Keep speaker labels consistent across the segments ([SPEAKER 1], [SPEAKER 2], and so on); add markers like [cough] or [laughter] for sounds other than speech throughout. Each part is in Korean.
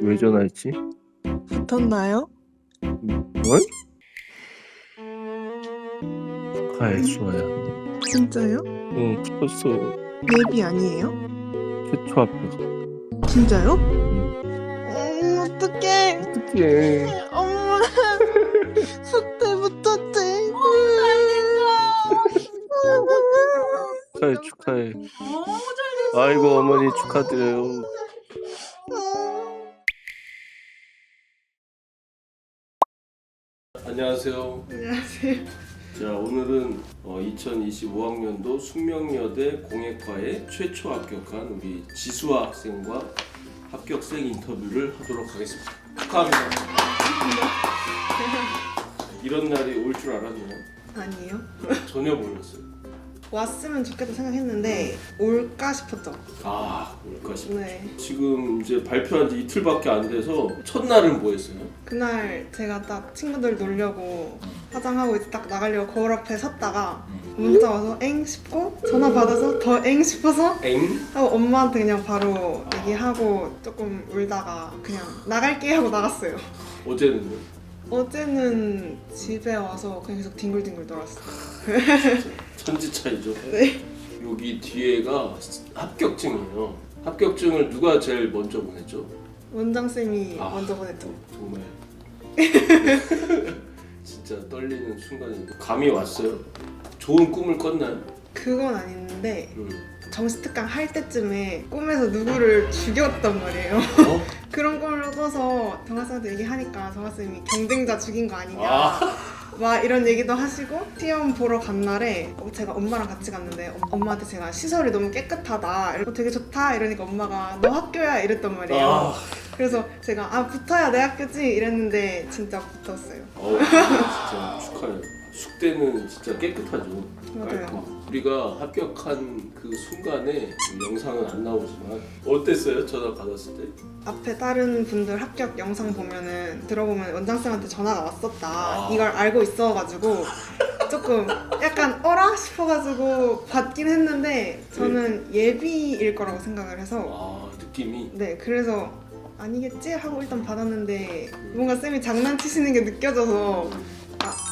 [SPEAKER 1] 왜 전화했지?
[SPEAKER 2] 붙었나요?
[SPEAKER 1] 뭘? 축하해 수아야
[SPEAKER 2] 진짜요?
[SPEAKER 1] 응 붙었어
[SPEAKER 2] 예비 아니에요?
[SPEAKER 1] 최초 합격
[SPEAKER 2] 진짜요? 음, 어떡해.
[SPEAKER 1] 어떡해
[SPEAKER 2] 엄마. [laughs] 숙대 붙었지.
[SPEAKER 1] 축하해 축하해 아이고 어머니 축하드려요 안녕하세요
[SPEAKER 2] 안녕하세요.
[SPEAKER 1] 자 오늘은 어, 2025학년도 숙명여대 공예과에 최초 합격한 우리 지수아 학생과 합격생 인터뷰를 하도록 하겠습니다. 축하합니다. [laughs] 이런 날이 올 줄 알았나요?
[SPEAKER 2] 아니에요.
[SPEAKER 1] 전혀 몰랐어요.
[SPEAKER 2] 왔으면 좋겠다 생각했는데 올까 싶었죠.
[SPEAKER 1] 아 올까 싶.
[SPEAKER 2] 네.
[SPEAKER 1] 지금 이제 발표한 지 이틀밖에 안 돼서 첫날은 뭐 했어요?
[SPEAKER 2] 그날 제가 딱 친구들 놀려고 화장하고 이제 딱 나가려고 거울 앞에 섰다가 문자 와서 엥 싶고 전화 받아서 더 엥 싶어서
[SPEAKER 1] 엥?
[SPEAKER 2] 하고 엄마한테 그냥 바로 얘기하고 조금 울다가 그냥 나갈게 하고 나갔어요.
[SPEAKER 1] 어제는요?
[SPEAKER 2] 어제는 집에 와서 그냥 계속 뒹굴뒹굴 놀았어요.
[SPEAKER 1] 천지 차이죠.
[SPEAKER 2] 네.
[SPEAKER 1] 여기 뒤에가 합격증이에요. 합격증을 누가 제일 먼저 보냈죠?
[SPEAKER 2] 원장 쌤이
[SPEAKER 1] 아.
[SPEAKER 2] 먼저 보냈죠.
[SPEAKER 1] 정말 [laughs] 진짜 떨리는 순간인데 감이 왔어요. 좋은 꿈을 꿨나요?
[SPEAKER 2] 그건 아닌데
[SPEAKER 1] 음.
[SPEAKER 2] 정시 특강 할 때쯤에 꿈에서 누구를 죽였단 말이에요.
[SPEAKER 1] 어?
[SPEAKER 2] 그런 꿈을 꿔서 정학생한테 얘기하니까 정학쌤이 경쟁자 죽인 거 아니냐.
[SPEAKER 1] 아.
[SPEAKER 2] 막 이런 얘기도 하시고 시험 보러 간 날에 어, 제가 엄마랑 같이 갔는데 어, 엄마한테 제가 시설이 너무 깨끗하다 이러고 되게 좋다 이러니까 엄마가 너 학교야 이랬단 말이에요
[SPEAKER 1] 아.
[SPEAKER 2] 그래서 제가 아 붙어야 내 학교지 이랬는데 진짜 붙었어요
[SPEAKER 1] 어, 진짜 축하해요. 숙대는 진짜 깨끗하죠.
[SPEAKER 2] 맞아요.
[SPEAKER 1] 깔끔. 우리가 합격한 그 순간에 영상은 안 나오지만 어땠어요? 전화 받았을 때?
[SPEAKER 2] 앞에 다른 분들 합격 영상 보면은 들어보면 원장쌤한테 전화가 왔었다
[SPEAKER 1] 아.
[SPEAKER 2] 이걸 알고 있어가지고 조금 약간 어라 싶어가지고 받긴 했는데 저는 예비일 거라고 생각을 해서
[SPEAKER 1] 아 느낌이
[SPEAKER 2] 네 그래서 아니겠지 하고 일단 받았는데 뭔가 쌤이 장난치시는 게 느껴져서 아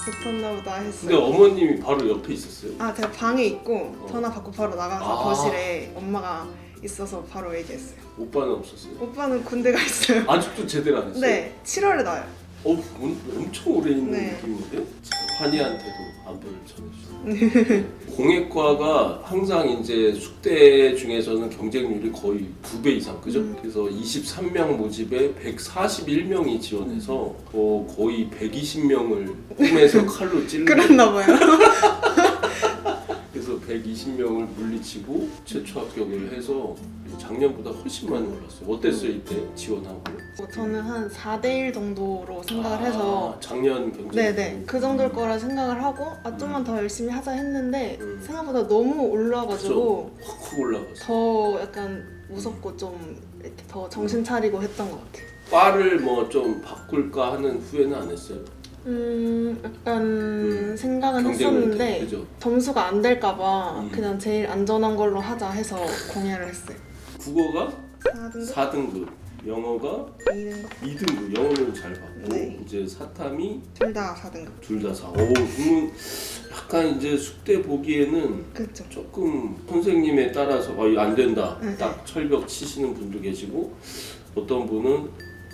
[SPEAKER 2] 붙었나 보다
[SPEAKER 1] 근데
[SPEAKER 2] 했어요
[SPEAKER 1] 어머님이 바로 옆에 있었어요.
[SPEAKER 2] 아 제가 방에 있고
[SPEAKER 1] 어.
[SPEAKER 2] 전화 받고 바로 나가서
[SPEAKER 1] 아.
[SPEAKER 2] 거실에 엄마가 있어서 바로 얘기했어요
[SPEAKER 1] 오빠는 없었어요.
[SPEAKER 2] 오빠는 군대 가 있어요
[SPEAKER 1] 아직도 제대로 안 했어요.
[SPEAKER 2] 네 7월에 나요
[SPEAKER 1] 어, 엄- 엄청 오래 있는
[SPEAKER 2] 네.
[SPEAKER 1] 느낌인데? 참, 환희한테도 안부를 전해주세요. 공예과가 항상 이제 숙대 중에서는 경쟁률이 거의 두 배 이상, 그죠?
[SPEAKER 2] 음.
[SPEAKER 1] 그래서 23명 모집에 141명이 지원해서 어, 거의 120명을 꿈에서 칼로 찔러
[SPEAKER 2] 그랬나 봐요 [laughs]
[SPEAKER 1] 120명을 물리치고 최초 합격을 해서 작년보다 훨씬 많이 올랐어요. 어땠어요 이때 지원하고?
[SPEAKER 2] 저는 한 4대1 정도로 생각을 해서
[SPEAKER 1] 아, 작년 경쟁
[SPEAKER 2] 네네 그 정도일 거라 생각을 하고 아 좀만 더 열심히 하자 했는데
[SPEAKER 1] 음.
[SPEAKER 2] 생각보다 너무 올라가지고
[SPEAKER 1] 확확 올라갔어.
[SPEAKER 2] 더 약간 무섭고 좀 이렇게 더 정신 차리고 했던 것 같아요.
[SPEAKER 1] 과를 뭐 좀 바꿀까 하는 후회는 안 했어요.
[SPEAKER 2] 음 약간
[SPEAKER 1] 음,
[SPEAKER 2] 생각은 했었는데
[SPEAKER 1] 그죠?
[SPEAKER 2] 점수가 안 될까봐
[SPEAKER 1] 음.
[SPEAKER 2] 그냥 제일 안전한 걸로 하자 해서 공예를 했어요.
[SPEAKER 1] 국어가
[SPEAKER 2] 4등급?
[SPEAKER 1] 4등급, 영어가
[SPEAKER 2] 2등급
[SPEAKER 1] 2등급. 영어는 잘 받고
[SPEAKER 2] 네.
[SPEAKER 1] 이제 사탐이
[SPEAKER 2] 둘 다 4등급.
[SPEAKER 1] 둘 다 4. 오, 그러면 약간 이제 숙대 보기에는
[SPEAKER 2] 그렇죠.
[SPEAKER 1] 조금 선생님에 따라서 아, 이거 안 된다.
[SPEAKER 2] 네,
[SPEAKER 1] 딱 철벽 치시는 분도 계시고 어떤 분은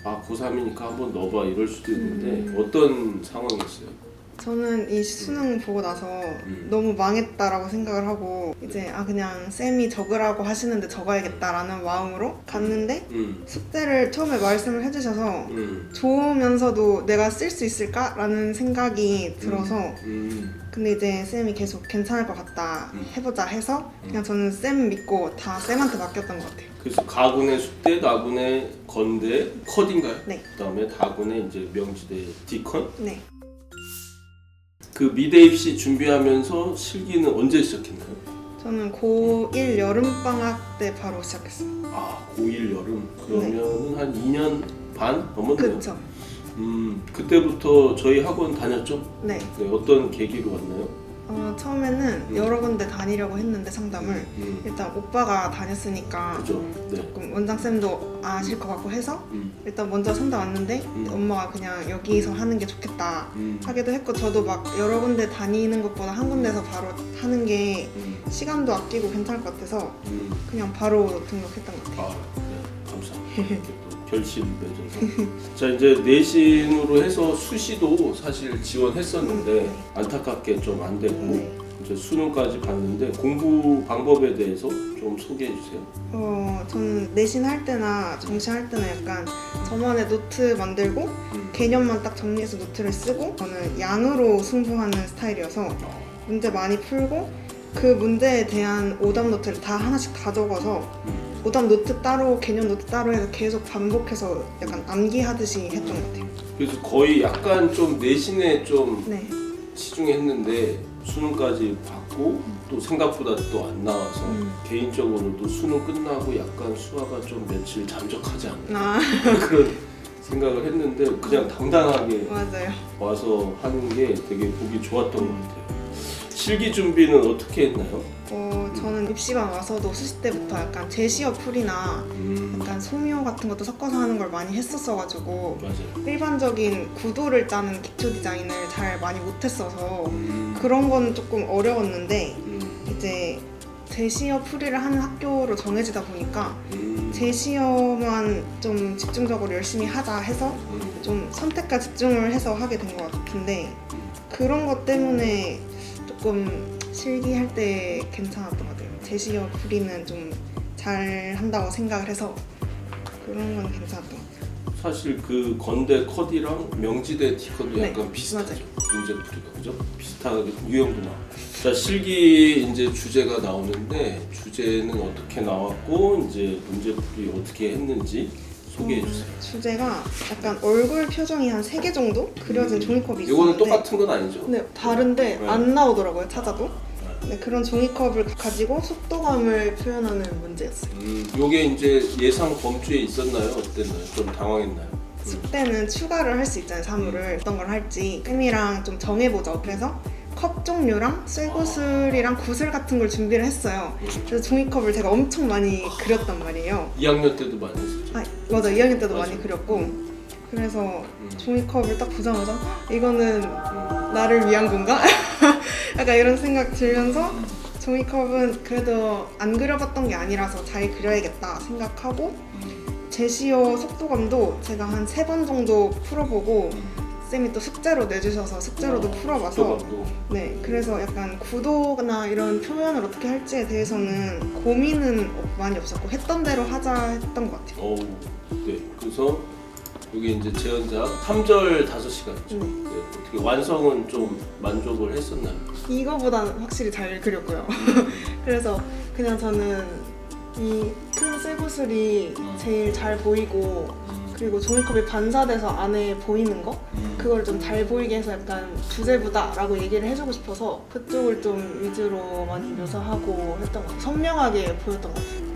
[SPEAKER 1] 아 고3이니까 한번 넣어봐 이럴 수도 있는데
[SPEAKER 2] 음.
[SPEAKER 1] 어떤 상황이었어요?
[SPEAKER 2] 저는 이 수능 보고 나서
[SPEAKER 1] 음.
[SPEAKER 2] 너무 망했다라고 생각을 하고 이제 아 그냥 쌤이 적으라고 하시는데 적어야겠다라는 마음으로 갔는데
[SPEAKER 1] 음,
[SPEAKER 2] 숙제를 처음에 말씀을 해주셔서
[SPEAKER 1] 음,
[SPEAKER 2] 좋으면서도 내가 쓸 수 있을까라는 생각이 들어서
[SPEAKER 1] 음.
[SPEAKER 2] 근데 이제 쌤이 계속 괜찮을 것 같다
[SPEAKER 1] 음.
[SPEAKER 2] 해보자 해서 그냥 저는 쌤 믿고 다 쌤한테 맡겼던 것 같아요.
[SPEAKER 1] 그래서 가군의 숙대, 나군의 건대, 컷인가요?
[SPEAKER 2] 네.
[SPEAKER 1] 그다음에 다군의 이제 명지대 디컨.
[SPEAKER 2] 네.
[SPEAKER 1] 그 미대 입시 준비하면서 실기는 언제 시작했나요?
[SPEAKER 2] 저는 고1 여름방학 때 바로 시작했어요.
[SPEAKER 1] 아 고1 여름 그러면은 한 2년 반 넘었네요.
[SPEAKER 2] 그쵸?
[SPEAKER 1] 음 그때부터 저희 학원 다녔죠?
[SPEAKER 2] 네.
[SPEAKER 1] 네, 어떤 계기로 왔나요?
[SPEAKER 2] 어, 처음에는
[SPEAKER 1] 음.
[SPEAKER 2] 여러 군데 다니려고 했는데 상담을
[SPEAKER 1] 음.
[SPEAKER 2] 일단 오빠가 다녔으니까
[SPEAKER 1] 그죠? 네.
[SPEAKER 2] 조금 원장 쌤도 아실 것 같고 해서
[SPEAKER 1] 음.
[SPEAKER 2] 일단 먼저 상담 왔는데
[SPEAKER 1] 음.
[SPEAKER 2] 엄마가 그냥 여기서 하는 게 좋겠다
[SPEAKER 1] 음.
[SPEAKER 2] 하기도 했고 저도 막 여러 군데 다니는 것보다 한 군데서 바로 하는 게
[SPEAKER 1] 음.
[SPEAKER 2] 시간도 아끼고 괜찮을 것 같아서
[SPEAKER 1] 음.
[SPEAKER 2] 그냥 바로 등록했던 것 같아요.
[SPEAKER 1] 아, 네. 감사합니다. [laughs] 이렇게 또 결심 맺어서. [laughs] 자, 이제 내신으로 해서 수시도 사실 지원했었는데 안타깝게 좀안 되고
[SPEAKER 2] 네.
[SPEAKER 1] 이제 수능까지 봤는데 공부 방법에 대해서 좀 소개해 주세요.
[SPEAKER 2] 어, 저는 내신 할 때나 정시 할 때나 약간 저만의 노트 만들고
[SPEAKER 1] 음.
[SPEAKER 2] 개념만 딱 정리해서 노트를 쓰고 저는 양으로 승부하는 스타일이어서 문제 많이 풀고 그 문제에 대한 오답 노트를 다 하나씩 다 적어서
[SPEAKER 1] 음.
[SPEAKER 2] 오답 노트 따로 개념 노트 따로 해서 계속 반복해서 약간 암기하듯이 했던 것 같아요.
[SPEAKER 1] 그래서 거의 약간 좀 내신에 좀
[SPEAKER 2] 네.
[SPEAKER 1] 치중했는데 수능까지 봤고 또 생각보다 또 안 나와서
[SPEAKER 2] 음.
[SPEAKER 1] 개인적으로도 수능 끝나고 약간 수화가 좀 며칠 잠적하지 않나
[SPEAKER 2] 아 [laughs]
[SPEAKER 1] 그런 생각을 했는데 그냥 당당하게
[SPEAKER 2] 맞아요.
[SPEAKER 1] 와서 하는 게 되게 보기 좋았던 것 같아요. 실기 준비는 어떻게 했나요?
[SPEAKER 2] 어, 저는 입시반 와서도 수시 때부터 약간 제시어 풀이나
[SPEAKER 1] 음,
[SPEAKER 2] 약간 소묘 같은 것도 섞어서 하는 걸 많이 했었어가지고
[SPEAKER 1] 맞아요.
[SPEAKER 2] 일반적인 구도를 짜는 기초 디자인을 잘 많이 못했어서
[SPEAKER 1] 음,
[SPEAKER 2] 그런 건 조금 어려웠는데
[SPEAKER 1] 음,
[SPEAKER 2] 이제 제시어 풀이를 하는 학교로 정해지다 보니까
[SPEAKER 1] 음,
[SPEAKER 2] 제시어만 좀 집중적으로 열심히 하자 해서
[SPEAKER 1] 음,
[SPEAKER 2] 좀 선택과 집중을 해서 하게 된 것 같은데 그런 것 때문에 조금 실기할 때 괜찮았던 것 같아요. 제시어 풀이는 좀 잘 한다고 생각을 해서 그런 건 괜찮았던 것 같아요.
[SPEAKER 1] 사실 그 건대 컷이랑 명지대 티컷도
[SPEAKER 2] 네,
[SPEAKER 1] 약간 비슷하죠.
[SPEAKER 2] 맞아요.
[SPEAKER 1] 문제 풀이가 그죠? 비슷하게 유형도 나오고. 자 실기 이제 주제가 나오는데 주제는 어떻게 나왔고 이제 문제 풀이 어떻게 했는지 소개해
[SPEAKER 2] 음,
[SPEAKER 1] 주세요.
[SPEAKER 2] 주제가 약간 얼굴 표정이 한 세 개 정도 그려진 종이컵이 있었는데
[SPEAKER 1] 이거는 똑같은 건 아니죠?
[SPEAKER 2] 네, 다른데
[SPEAKER 1] 네.
[SPEAKER 2] 안 나오더라고요, 찾아도.
[SPEAKER 1] 네.
[SPEAKER 2] 네, 그런 종이컵을 가지고 속도감을 표현하는 문제였어요.
[SPEAKER 1] 음, 요게 이제 예상 범주에 있었나요? 어땠나요? 좀 당황했나요?
[SPEAKER 2] 숙제는 추가를 할 수 있잖아요, 사물을. 어떤 걸 할지. 쌤이랑 좀 정해보자. 그래서 컵 종류랑 쇠구슬이랑 구슬 같은 걸 준비를 했어요. 그래서 종이컵을 제가 엄청 많이 그렸단 말이에요.
[SPEAKER 1] 2학년 때도 많이 했었죠.
[SPEAKER 2] 아, 맞아. 2학년 때도
[SPEAKER 1] 맞아.
[SPEAKER 2] 많이 그렸고. 그래서
[SPEAKER 1] 음.
[SPEAKER 2] 종이컵을 딱 보자마자 "헉, 이거는
[SPEAKER 1] 음.
[SPEAKER 2] 나를 위한 건가? [laughs] 약간 이런 생각 들면서
[SPEAKER 1] 음.
[SPEAKER 2] 종이컵은 그래도 안 그려봤던 게 아니라서 잘 그려야겠다 생각하고
[SPEAKER 1] 음.
[SPEAKER 2] 제시어 속도감도 제가 한 세 번 정도 풀어보고 쌤이 또 숙제로 내주셔서 숙제로도
[SPEAKER 1] 어,
[SPEAKER 2] 풀어봐서. 네 그래서 약간 구도나 이런 표현을 어떻게 할지에 대해서는 고민은 많이 없었고 했던 대로 하자 했던 것 같아요.
[SPEAKER 1] 어우, 네. 그래서 여기 이제 재현작 3절 5시간이죠.
[SPEAKER 2] 네.
[SPEAKER 1] 네. 어떻게 완성은 좀 만족을 했었나요?
[SPEAKER 2] 이거보다는 확실히 잘 그렸고요. [laughs] 그래서 그냥 저는 이 큰 쇠구슬이
[SPEAKER 1] 음.
[SPEAKER 2] 제일 잘 보이고 그리고 종이컵이 반사돼서 안에 보이는 거 그걸 좀 잘 보이게 해서 약간 주제부다라고 얘기를 해주고 싶어서 그쪽을 좀 위주로 많이 묘사하고 했던 것 같아요. 선명하게 보였던 것 같아요.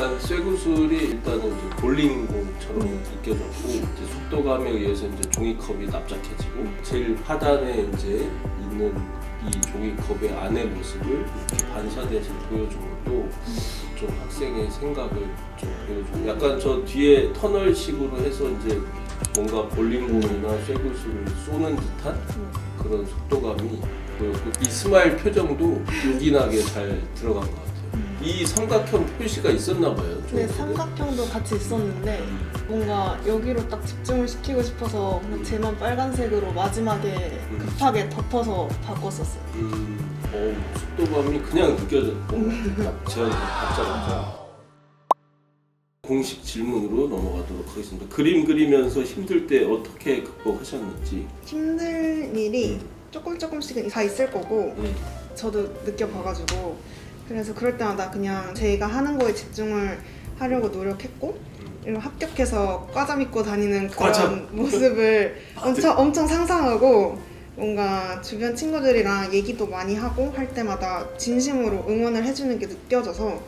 [SPEAKER 1] 약간 쇠구슬이 일단은 이제 볼링공처럼
[SPEAKER 2] 음.
[SPEAKER 1] 느껴졌고 이제 속도감에 의해서 이제 종이컵이 납작해지고 제일 하단에 이제 있는 이 종이컵의 안의 모습을 이렇게 반사돼서 보여준 것도 좀 학생의 생각을 좀 보여주고 약간 저 뒤에 터널식으로 해서 이제 뭔가 볼링공이나 쇠구슬을 쏘는 듯한
[SPEAKER 2] 음.
[SPEAKER 1] 그런 속도감이 보였고 이 스마일 표정도 요긴하게 잘 들어간 것 같아요. 이 삼각형 표시가 있었나 봐요.
[SPEAKER 2] 네,
[SPEAKER 1] 종이컵에.
[SPEAKER 2] 삼각형도 같이 있었는데 뭔가 여기로 딱 집중을 시키고 싶어서 그냥 쟤만 빨간색으로 마지막에
[SPEAKER 1] 음.
[SPEAKER 2] 급하게 덮어서 바꿨었어요.
[SPEAKER 1] 음, 어우, 속도감이 그냥 느껴졌고 딱 제가 받자마자 [laughs] 공식 질문으로 넘어가도록 하겠습니다. 그림 그리면서 힘들 때 어떻게 극복하셨는지.
[SPEAKER 2] 힘든 일이 조금 조금씩은 다 있을 거고
[SPEAKER 1] 음,
[SPEAKER 2] 저도 느껴봐가지고 그래서 그럴 때마다 그냥 제가 하는 거에 집중을 하려고 노력했고 그리고 합격해서 과자 믿고 다니는 그런
[SPEAKER 1] 과자.
[SPEAKER 2] 모습을 [laughs]
[SPEAKER 1] 아,
[SPEAKER 2] 엄청 엄청 상상하고 뭔가 주변 친구들이랑 얘기도 많이 하고 할 때마다 진심으로 응원을 해주는 게 느껴져서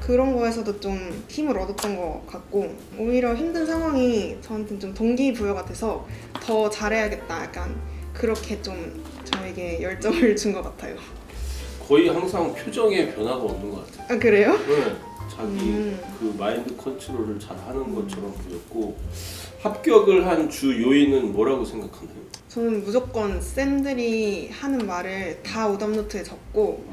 [SPEAKER 2] 그런 거에서도 좀 힘을 얻었던 것 같고 오히려 힘든 상황이 저한테 좀 동기부여가 돼서 더 잘해야겠다 약간 그렇게 좀 저에게 열정을 [laughs] 준 것 같아요.
[SPEAKER 1] 거의 항상 표정에 변화가 없는 것 같아요.
[SPEAKER 2] 아 그래요?
[SPEAKER 1] 네, 자기
[SPEAKER 2] 음.
[SPEAKER 1] 그 마인드 컨트롤을 잘 하는 것처럼 보였고 합격을 한 주 요인은 뭐라고 생각하나요?
[SPEAKER 2] 저는 무조건 쌤들이 하는 말을 다 오답노트에 적고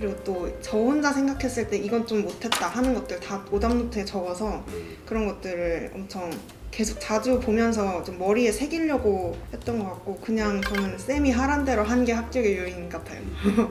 [SPEAKER 2] 그리고 또 저 혼자 생각했을 때 이건 좀 못했다 하는 것들 다 오답노트에 적어서 그런 것들을 엄청 계속 자주 보면서 좀 머리에 새기려고 했던 것 같고 그냥 저는 쌤이 하란 대로 한 게 합격의 요인 같아요. [laughs]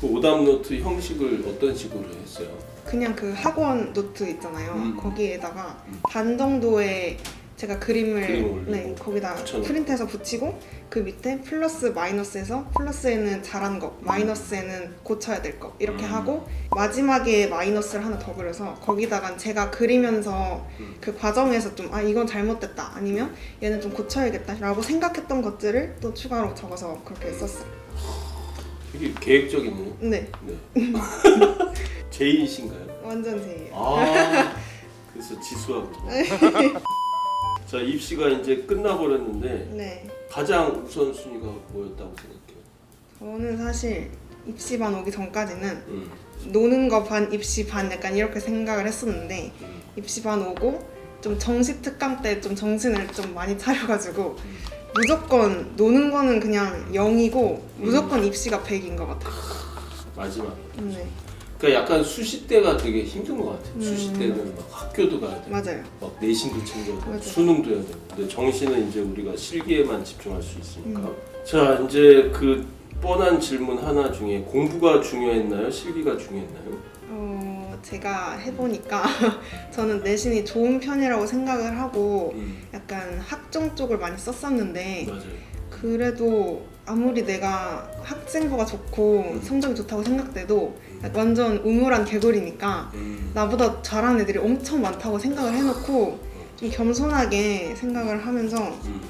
[SPEAKER 1] 그 오답 노트 형식을 어떤 식으로 했어요?
[SPEAKER 2] 그냥 그 학원 노트 있잖아요.
[SPEAKER 1] 음.
[SPEAKER 2] 거기에다가
[SPEAKER 1] 음.
[SPEAKER 2] 반 정도의 제가 그림을
[SPEAKER 1] 그림 올리고
[SPEAKER 2] 네, 거기다
[SPEAKER 1] 붙여놓고.
[SPEAKER 2] 프린트해서 붙이고 그 밑에 플러스 마이너스에서 플러스에는 잘한 거, 마이너스에는 고쳐야 될거 이렇게
[SPEAKER 1] 음.
[SPEAKER 2] 하고 마지막에 마이너스를 하나 더 그려서 거기다가 제가 그리면서
[SPEAKER 1] 음.
[SPEAKER 2] 그 과정에서 좀 아 이건 잘못됐다 아니면 얘는 좀 고쳐야겠다라고 생각했던 것들을 또 추가로 적어서 그렇게 썼어요.
[SPEAKER 1] 되게 계획적이네요.
[SPEAKER 2] 네,
[SPEAKER 1] 네. [laughs] 제이신가요?
[SPEAKER 2] 완전 제예요.
[SPEAKER 1] 아 그래서 지수하고 [laughs] 자 입시가 이제 끝나버렸는데
[SPEAKER 2] 네.
[SPEAKER 1] 가장 우선순위가 뭐였다고 생각해요?
[SPEAKER 2] 저는 사실 입시반 오기 전까지는
[SPEAKER 1] 음,
[SPEAKER 2] 노는 거 반, 입시 반 약간 이렇게 생각을 했었는데
[SPEAKER 1] 음,
[SPEAKER 2] 입시반 오고 좀 정시 특강 때 좀 정신을 좀 많이 차려가지고
[SPEAKER 1] 음.
[SPEAKER 2] 무조건 노는 거는 그냥 0이고 무조건 입시가 100인 것 같아요.
[SPEAKER 1] 마지막.
[SPEAKER 2] 네,
[SPEAKER 1] 그러니까 약간 수시 때가 되게 힘든 것 같아요.
[SPEAKER 2] 음.
[SPEAKER 1] 수시 때는 막 학교도 가야 되고
[SPEAKER 2] 맞아요.
[SPEAKER 1] 막 내신도 챙겨야 되고
[SPEAKER 2] 맞아요.
[SPEAKER 1] 수능도 해야 되고 근데 정시는 이제 우리가 실기에만 집중할 수 있으니까
[SPEAKER 2] 음.
[SPEAKER 1] 자 이제 그 뻔한 질문 하나 중에 공부가 중요했나요? 실기가 중요했나요?
[SPEAKER 2] 어, 제가 해보니까 [laughs] 저는 내신이 좋은 편이라고 생각을 하고
[SPEAKER 1] 음,
[SPEAKER 2] 약간 학종 쪽을 많이 썼었는데
[SPEAKER 1] 맞아요.
[SPEAKER 2] 그래도 아무리 내가 학생부가 좋고
[SPEAKER 1] 음.
[SPEAKER 2] 성적이 좋다고 생각돼도 완전 우물한 개구리니까
[SPEAKER 1] 음,
[SPEAKER 2] 나보다 잘하는 애들이 엄청 많다고 생각을 해놓고 좀 겸손하게 생각을 하면서
[SPEAKER 1] 음,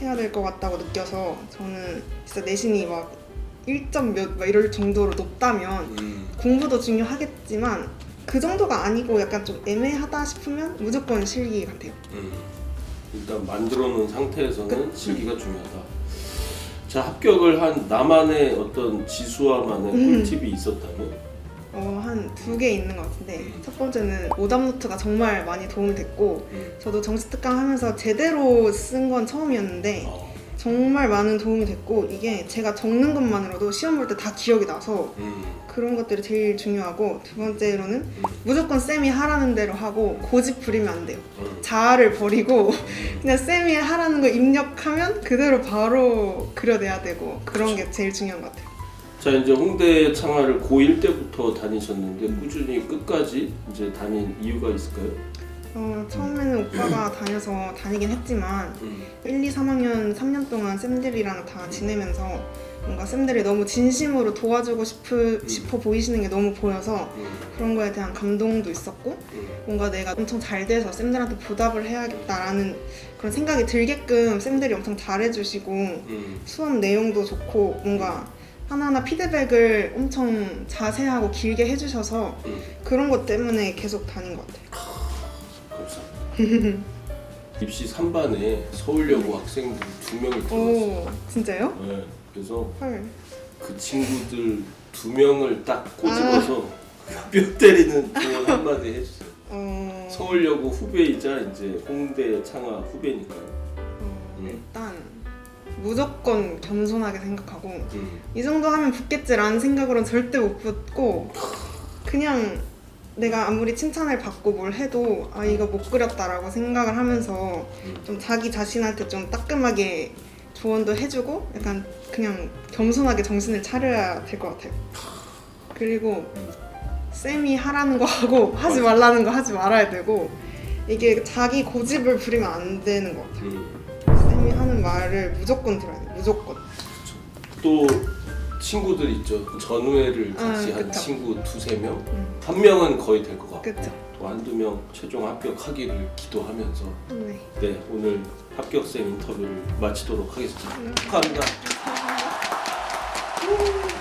[SPEAKER 2] 해야 될 것 같다고 느껴서 저는 진짜 내신이 막 1점 몇 막 이럴 정도로 높다면
[SPEAKER 1] 음.
[SPEAKER 2] 공부도 중요하겠지만 그 정도가 아니고 약간 좀 애매하다 싶으면 무조건 실기 같아요.
[SPEAKER 1] 음. 일단 만들어 놓은 상태에서는
[SPEAKER 2] 그-
[SPEAKER 1] 실기가 중요하다. 자 합격을 한 나만의 어떤 지수와만의
[SPEAKER 2] 음.
[SPEAKER 1] 꿀팁이 있었다면
[SPEAKER 2] 어, 한 두 개 있는 것 같은데 첫 번째는 오답노트가 정말 많이 도움이 됐고
[SPEAKER 1] 음.
[SPEAKER 2] 저도 정시특강 하면서 제대로 쓴 건 처음이었는데
[SPEAKER 1] 어,
[SPEAKER 2] 정말 많은 도움이 됐고 이게 제가 적는 것만으로도 시험 볼 때 다 기억이 나서
[SPEAKER 1] 음,
[SPEAKER 2] 그런 것들이 제일 중요하고 두 번째로는 무조건 쌤이 하라는 대로 하고 고집 부리면 안 돼요.
[SPEAKER 1] 음.
[SPEAKER 2] 자아를 버리고
[SPEAKER 1] 음. [laughs]
[SPEAKER 2] 그냥 쌤이 하라는 거 입력하면 그대로 바로 그려내야 되고 그런 게 제일 중요한 것 같아요.
[SPEAKER 1] 자 이제 홍대 창화를 고1 때부터 다니셨는데 꾸준히 끝까지 이제 다닌 이유가 있을까요?
[SPEAKER 2] 어, 처음에는 오빠가 다녀서 다니긴 했지만
[SPEAKER 1] 음.
[SPEAKER 2] 1, 2, 3학년 3년 동안 쌤들이랑 다 지내면서 뭔가 쌤들이 너무 진심으로 도와주고 싶으, 싶어 보이시는 게 너무 보여서
[SPEAKER 1] 음.
[SPEAKER 2] 그런 거에 대한 감동도 있었고
[SPEAKER 1] 음.
[SPEAKER 2] 뭔가 내가 엄청 잘 돼서 쌤들한테 보답을 해야겠다라는 그런 생각이 들게끔 쌤들이 엄청 잘해주시고
[SPEAKER 1] 음.
[SPEAKER 2] 수업 내용도 좋고 뭔가 하나하나 피드백을 엄청 자세하고 길게 해주셔서
[SPEAKER 1] 음.
[SPEAKER 2] 그런 것 때문에 계속 다닌 것 같아요.
[SPEAKER 1] 감사합니다. [laughs] 입시 3반에 서울여고 학생들이 두 명이 들어왔어요.
[SPEAKER 2] 오 진짜요?
[SPEAKER 1] 네, 그래서
[SPEAKER 2] 헐.
[SPEAKER 1] 그 친구들 두 명을 딱 꼬집어서 [laughs] 뼈 때리는 조언 [laughs] 한마디 해주세요.
[SPEAKER 2] 어,
[SPEAKER 1] 서울여고 후배이자 이제 홍대 창화 후배니까요.
[SPEAKER 2] 어,
[SPEAKER 1] 음.
[SPEAKER 2] 일단 무조건 겸손하게 생각하고
[SPEAKER 1] 음.
[SPEAKER 2] 이 정도 하면 붙겠지라는 생각으로는 절대 못 붙고 그냥 내가 아무리 칭찬을 받고 뭘 해도 아 이거 못 그렸다라고 생각을 하면서
[SPEAKER 1] 음.
[SPEAKER 2] 좀 자기 자신한테 좀 따끔하게 조언도 해주고 약간 그냥 겸손하게 정신을 차려야 될 것 같아요. 그리고 쌤이 하라는 거 하고 하지 말라는 거 하지 말아야 되고 이게 자기 고집을 부리면 안 되는 것 같아요.
[SPEAKER 1] 음.
[SPEAKER 2] 쌤이 하는 말을 무조건 들어야 돼. 무조건.
[SPEAKER 1] 또 친구들 있죠. 전우회를 같이
[SPEAKER 2] 아,
[SPEAKER 1] 한
[SPEAKER 2] 그쵸.
[SPEAKER 1] 친구 두세 명.
[SPEAKER 2] 음,
[SPEAKER 1] 한 명은 거의 될 것 같고
[SPEAKER 2] 그쵸.
[SPEAKER 1] 또 한두 명 최종 합격하기를 기도하면서
[SPEAKER 2] 네.
[SPEAKER 1] 네 오늘 합격생 인터뷰를 마치도록 하겠습니다.
[SPEAKER 2] 음.
[SPEAKER 1] 축하합니다.
[SPEAKER 2] 감사합니다.